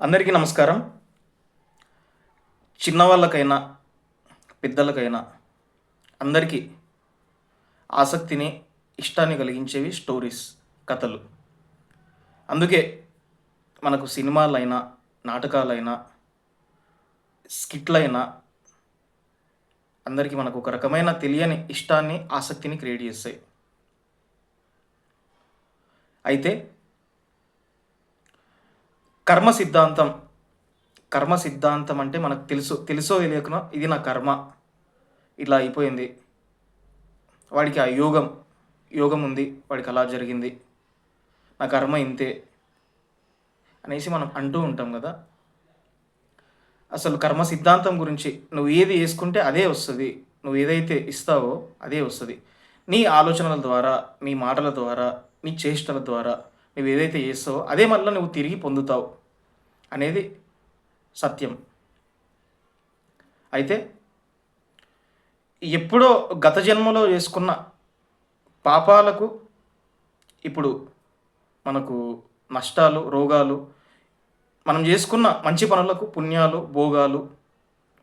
అందరికీ నమస్కారం. చిన్నవాళ్ళకైనా పెద్దలకైనా అందరికీ ఆసక్తిని ఇష్టాన్ని కలిగించేవి స్టోరీస్ కథలు. అందుకే మనకు సినిమాలైనా నాటకాలైనా స్కిట్లైనా అందరికీ మనకు ఒక రకమైన తెలియని ఇష్టాన్ని ఆసక్తిని క్రియేట్ చేస్తాయి. అయితే కర్మ సిద్ధాంతం. కర్మ సిద్ధాంతం అంటే మనకు తెలుసు. తెలుసో తెలియకున్నా ఇది నా కర్మ. ఇట్లా అయిపోయింది. వాడికి ఆ యోగం యోగం ఉంది. వాడికి అలా జరిగింది. నా కర్మ ఇంతే అనేసి మనం అంటూ ఉంటాం కదా. అసలు కర్మ సిద్ధాంతం గురించి నువ్వు ఏది వేసుకుంటే అదే వస్తుంది. నువ్వు ఏదైతే ఇస్తావో అదే వస్తుంది. నీ ఆలోచనల ద్వారా నీ మాటల ద్వారా నీ చేష్టల ద్వారా నువ్వు ఏదైతే చేస్తావో అదే మళ్ళీ నువ్వు తిరిగి పొందుతావు అనేది సత్యం. అయితే ఎప్పుడో గత జన్మలో చేసుకున్న పాపాలకు ఇప్పుడు మనకు నష్టాలు రోగాలు మనం చేసుకున్న మంచి పనులకు పుణ్యాలు భోగాలు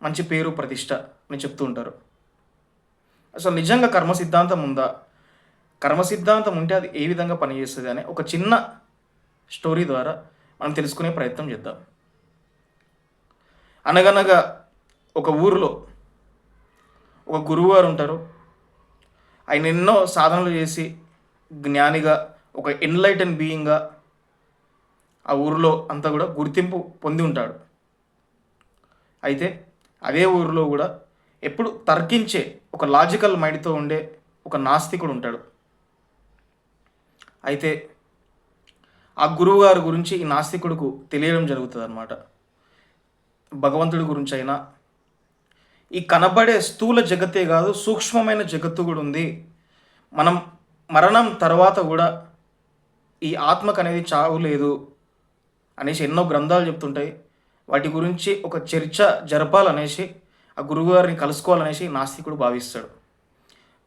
మంచి పేరు ప్రతిష్ట అని చెప్తూ ఉంటారు. అసలు నిజంగా కర్మ సిద్ధాంతం ఉందా? కర్మ సిద్ధాంతం ఉంటే అది ఏ విధంగా పనిచేస్తుంది అనే ఒక చిన్న స్టోరీ ద్వారా మనం తెలుసుకునే ప్రయత్నం చేద్దాం. అనగనగా ఒక ఊరిలో ఒక గురువుగారు ఉంటారు. ఆయన ఎన్నో సాధనలు చేసి జ్ఞానిగా ఒక ఎన్లైటన్ బీయింగ్గా ఆ ఊరిలో అంతా కూడా గుర్తింపు పొంది ఉంటాడు. అయితే అదే ఊరిలో కూడా ఎప్పుడు తర్కించే ఒక లాజికల్ మైండ్తో ఉండే ఒక నాస్తికుడు ఉంటాడు. అయితే ఆ గురువుగారి గురించి ఈ నాస్తికుడికు తెలియడం జరుగుతుంది అనమాట భగవంతుడి గురించి అయినా ఈ కనబడే స్థూల జగత్తే కాదు సూక్ష్మమైన జగత్తు కూడా ఉంది. మనం మరణం తర్వాత కూడా ఈ ఆత్మకు అనేది చావు లేదు అనేసి ఎన్నో గ్రంథాలు చెప్తుంటాయి. వాటి గురించి ఒక చర్చ జరపాలనేసి ఆ గురువుగారిని కలుసుకోవాలనేసి నాస్తికుడు భావిస్తాడు.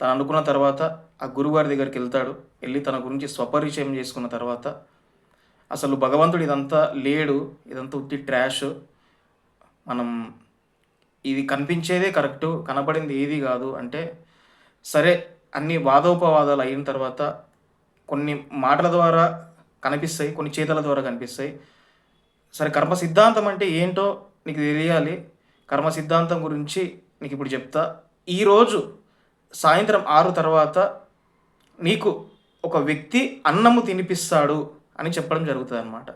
తను అనుకున్న తర్వాత ఆ గురువుగారి దగ్గరికి వెళ్తాడు. వెళ్ళి తన గురించి స్వపరిచయం చేసుకున్న తర్వాత అసలు భగవంతుడు ఇదంతా లేడు. ఇదంతా ఉత్తి ట్రాష్ మనం ఇది కనిపించేదే కరెక్టు కనబడింది ఏది కాదు. అంటే సరే అన్ని వాదోపవాదాలు అయిన తర్వాత కొన్ని మాటల ద్వారా కనిపిస్తాయి కొన్ని చేతల ద్వారా కనిపిస్తాయి. సరే కర్మ సిద్ధాంతం అంటే ఏంటో నీకు తెలియాలి. కర్మ సిద్ధాంతం గురించి నీకు ఇప్పుడు చెప్తా. ఈరోజు సాయంత్రం ఆరు తర్వాత నీకు ఒక వ్యక్తి అన్నము తినిపిస్తాడు అని చెప్పడం జరుగుతుంది అనమాట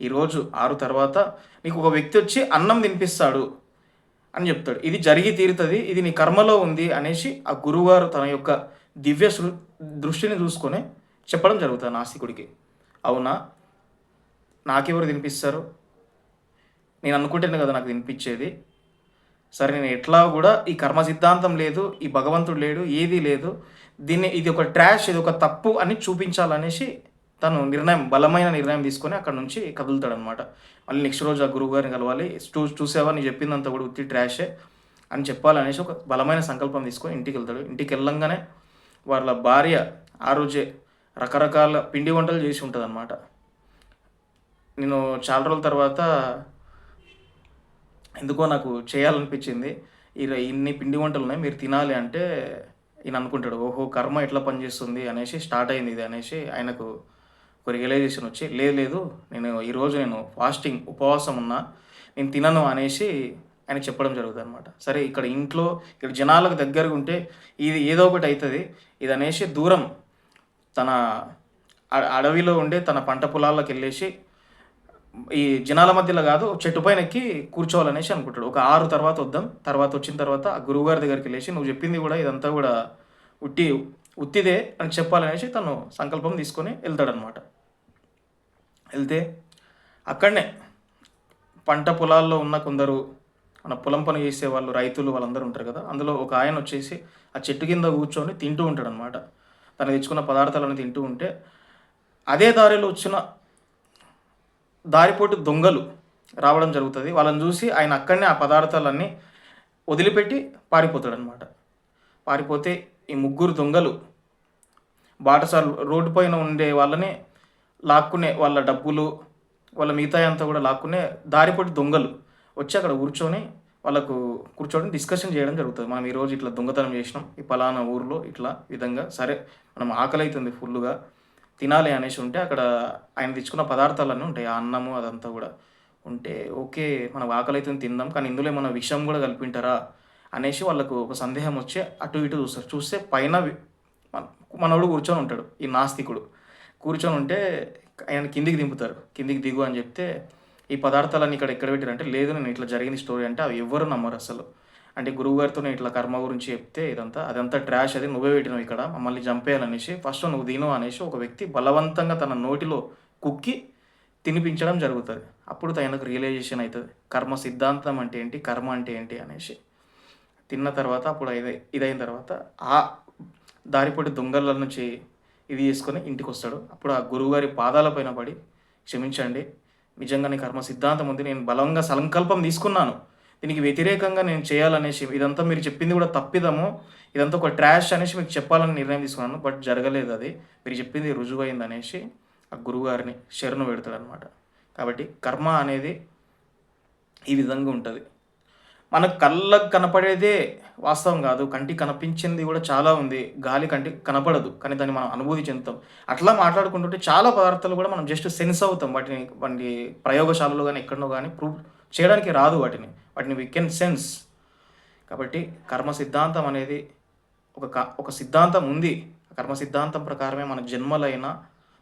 ఈరోజు ఆరు తర్వాత నీకు ఒక వ్యక్తి వచ్చి అన్నం తినిపిస్తాడు అని చెప్తాడు. ఇది జరిగి తీరుతుంది ఇది నీ కర్మలో ఉంది అనేసి ఆ గురువుగారు తన యొక్క దివ్య సృ దృష్టిని చూసుకొని చెప్పడం జరుగుతుంది నాస్తికుడికి. అవునా? నాకెవరు తినిపిస్తారు? నేను అనుకుంటేనే కదా నాకు తినిపించేది. సరే నేను ఎట్లా కూడా ఈ కర్మ సిద్ధాంతం లేదు ఈ భగవంతుడు లేడు ఏదీ లేదు. దీన్ని ఇది ఒక ట్రాష్ ఇది ఒక తప్పు అని చూపించాలనేసి తను నిర్ణయం బలమైన నిర్ణయం తీసుకొని అక్కడ నుంచి కదులుతాడు అనమాట మళ్ళీ నెక్స్ట్ రోజు ఆ గురువు గారిని కలవాలి. చూ చూసావా? నీ చెప్పిందంతా కూడా ఉత్తి ట్రాషే అని చెప్పాలనేసి ఒక బలమైన సంకల్పం తీసుకొని ఇంటికి వెళ్తాడు. ఇంటికి వెళ్ళంగానే వాళ్ళ భార్య ఆ రోజే రకరకాల పిండి వంటలు చేసి ఉంటుంది అనమాట నేను చాలా రోజుల తర్వాత ఎందుకో నాకు చేయాలనిపించింది. ఇలా ఇన్ని పిండి వంటలు ఉన్నాయి మీరు తినాలి అంటే ఈయన అనుకుంటాడు ఓహో కర్మ ఎట్లా పనిచేస్తుంది? అనేసి స్టార్ట్ అయింది ఇది అనేసి ఆయనకు ఒక రియలైజేషన్ వచ్చి లేదు లేదు నేను ఈరోజు నేను ఫాస్టింగ్ ఉపవాసం ఉన్నా నేను తినను అనేసి ఆయన చెప్పడం జరుగుతుంది అనమాట సరే ఇక్కడ ఇంట్లో ఇక్కడ జనాలకు దగ్గరగా ఉంటే ఇది ఏదో ఒకటి అవుతుంది ఇది అనేసి దూరం తన అడవిలో ఉండే తన పంట పొలాల్లోకి వెళ్ళేసి ఈ జనాల మధ్యలో కాదు చెట్టు పైన ఎక్కి కూర్చోవాలనేసి అనుకుంటాడు. ఒక ఆరు తర్వాత వద్దాం తర్వాత వచ్చిన తర్వాత ఆ గురువుగారి దగ్గరికి వెళ్ళేసి నువ్వు చెప్పింది కూడా ఇదంతా కూడా ఉట్టి ఉత్తిదే అని చెప్పాలనేసి తను సంకల్పం తీసుకొని వెళ్తాడనమాట. వెళ్తే అక్కడనే పంట పొలాల్లో ఉన్న కొందరు మన పొలం పని చేసే వాళ్ళు రైతులు వాళ్ళందరూ ఉంటారు కదా అందులో ఒక ఆయన వచ్చేసి ఆ చెట్టు కింద కూర్చొని తింటూ ఉంటాడు అనమాట తను తెచ్చుకున్న పదార్థాలను తింటూ ఉంటే అదే దారిలో వచ్చిన దారిపోటు దొంగలు రావడం జరుగుతుంది. వాళ్ళని చూసి ఆయన అక్కడనే ఆ పదార్థాలన్నీ వదిలిపెట్టి పారిపోతాడనమాట పారిపోతే ఈ ముగ్గురు దొంగలు బాటసార్లు రోడ్డు పైన ఉండే వాళ్ళని లాక్కునే వాళ్ళ డబ్బులు వాళ్ళ మిగతా అంతా కూడా లాక్కునే దారిపోటు దొంగలు వచ్చి అక్కడ కూర్చొని వాళ్ళకు కూర్చొని డిస్కషన్ చేయడం జరుగుతుంది. మనం ఈరోజు ఇట్లా దొంగతనం చేసినాం. ఈ పలానా ఊర్లో ఇట్లా విధంగా సరే మనం ఆకలి అవుతుంది ఫుల్గా తినాలి అనేసి ఉంటే అక్కడ ఆయన తెచ్చుకున్న పదార్థాలన్నీ ఉంటాయి. ఆ అన్నము అదంతా కూడా ఉంటే ఓకే మన ఆకలి అయితే తిందాం కానీ ఇందులో ఏమైనా విషం కూడా కలిపింటారా అనేసి వాళ్ళకు ఒక సందేహం వచ్చి అటు ఇటు చూస్తారు. చూస్తే పైన వి- మనోడు కూర్చొని ఉంటాడు ఈ నాస్తికుడు. కూర్చొని ఉంటే ఆయన కిందికి దింపుతారు. కిందికి దిగు అని చెప్తే ఈ పదార్థాలన్నీ ఇక్కడ ఎక్కడ పెట్టారంటే లేదు నేను ఇట్లా జరిగింది స్టోరీ అంటే అవి ఎవ్వరు నమ్మరు అసలు. అంటే గురువుగారితో నేను ఇట్లా కర్మ గురించి చెప్తే ఇదంతా అదంతా ట్రాష్ అది నువ్వే పెట్టినావు ఇక్కడ మమ్మల్ని చంపేయాలనేసి ఫస్ట్ నువ్వు తిను అనేసి ఒక వ్యక్తి బలవంతంగా తన నోటిలో కుక్కి తినిపించడం జరుగుతుంది. అప్పుడు తనకు రియలైజేషన్ అవుతుంది కర్మ సిద్ధాంతం అంటే ఏంటి కర్మ అంటే ఏంటి అనేసి. తిన్న తర్వాత అప్పుడు ఇది ఇదైన తర్వాత ఆ దారిపొడి దొంగల నుంచి ఇది చేసుకొని ఇంటికి వస్తాడు అప్పుడు ఆ గురువుగారి పాదాలపైన పడి క్షమించండి నిజంగానే కర్మ సిద్ధాంతం ఉంది నేను బలంగా సంకల్పం తీసుకున్నాను. దీనికి వ్యతిరేకంగా నేను చేయాలనేసి ఇదంతా మీరు చెప్పింది కూడా తప్పిదము. ఇదంతా ఒక ట్రాష్ అనేసి మీకు చెప్పాలని నిర్ణయం తీసుకున్నాను బట్ జరగలేదు అది. మీరు చెప్పింది రుజువైంది అనేసి ఆ గురువుగారిని శరణు పెడతాడు అనమాట కాబట్టి కర్మ అనేది ఈ విధంగా ఉంటుంది. మనకు కళ్ళకు కనపడేదే వాస్తవం కాదు. కంటికి కనిపించింది కూడా చాలా ఉంది. గాలి కంటికి కనపడదు. కానీ దాన్ని మనం అనుభూతి చెందుతాం. అట్లా మాట్లాడుకుంటుంటే చాలా పదార్థాలు కూడా మనం జస్ట్ సెన్స్ అవుతాం. వాటిని వాటి ప్రయోగశాలలో కానీ ఎక్కడనో కానీ ప్రూవ్ చేయడానికి రాదు వాటిని. వాటిని వీ కెన్ సెన్స్ కాబట్టి కర్మ సిద్ధాంతం అనేది ఒక ఒక సిద్ధాంతం ఉంది. ఆ కర్మ సిద్ధాంతం ప్రకారమే మన జన్మలైన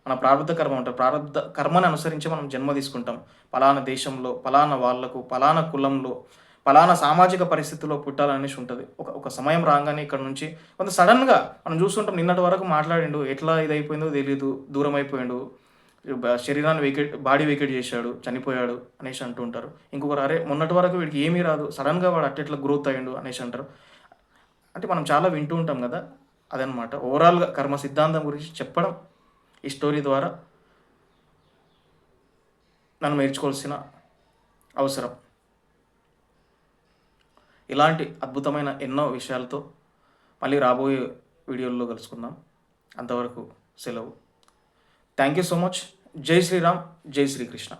మన ప్రారంభ కర్మ ఉంటుంది. ప్రారంభ కర్మని అనుసరించి మనం జన్మ తీసుకుంటాం. పలానా దేశంలో పలానా వాళ్ళకు పలానా కులంలో పలానా సామాజిక పరిస్థితుల్లో పుట్టాలనేసి ఉంటుంది. ఒక ఒక సమయం రాగానే ఇక్కడ నుంచి కొంత సడన్గా మనం చూస్తుంటాం నిన్నటి వరకు మాట్లాడిండు ఎట్లా ఇది అయిపోయిందో తెలియదు దూరం అయిపోయిండు శరీరాన్ని వేకెట్ బాడీ వేకెట్ చేశాడు చనిపోయాడు అనేసి అంటూ ఉంటారు. ఇంకొకరు అరే మొన్నటి వరకు వీడికి ఏమీ రాదు సడన్గా వాడు అట్టెట్లా గ్రోత్ అయ్యిండు అనేసి అంటారు. అంటే మనం చాలా వింటూ ఉంటాం కదా అదనమాట. ఓవరాల్గా కర్మ సిద్ధాంతం గురించి చెప్పడం ఈ స్టోరీ ద్వారా నన్ను నేర్చుకోవాల్సిన అవసరం. ఇలాంటి అద్భుతమైన ఎన్నో విషయాలతో మళ్ళీ రాబోయే వీడియోల్లో కలుసుకుందాం. అంతవరకు సెలవు. Thank you so much. जय श्री राम जय श्री कृष्ण